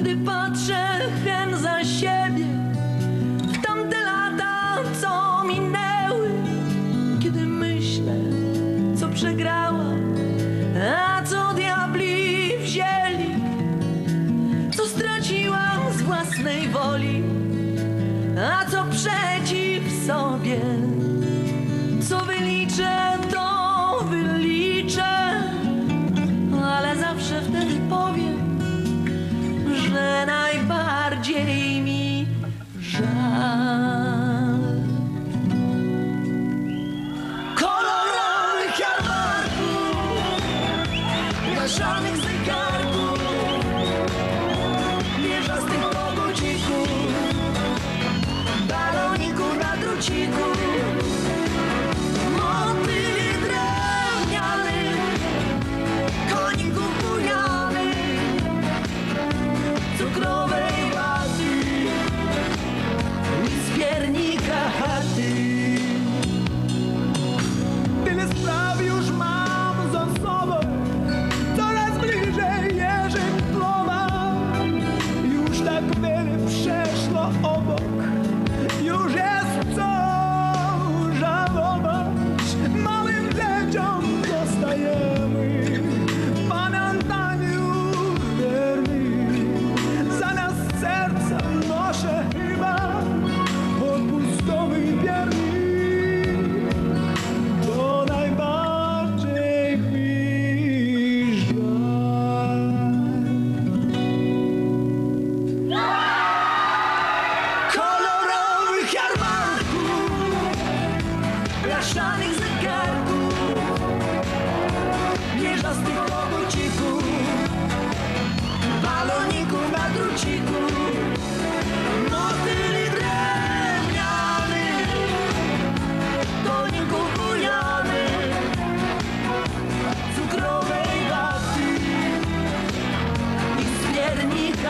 Kiedy patrzę hen za siebie w tamte lata, co minęły, kiedy myślę, co przegrała, a co diabli wzięli, co straciłam z własnej woli, a co przeciw sobie, co wyliczę. DJ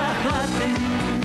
Relájate.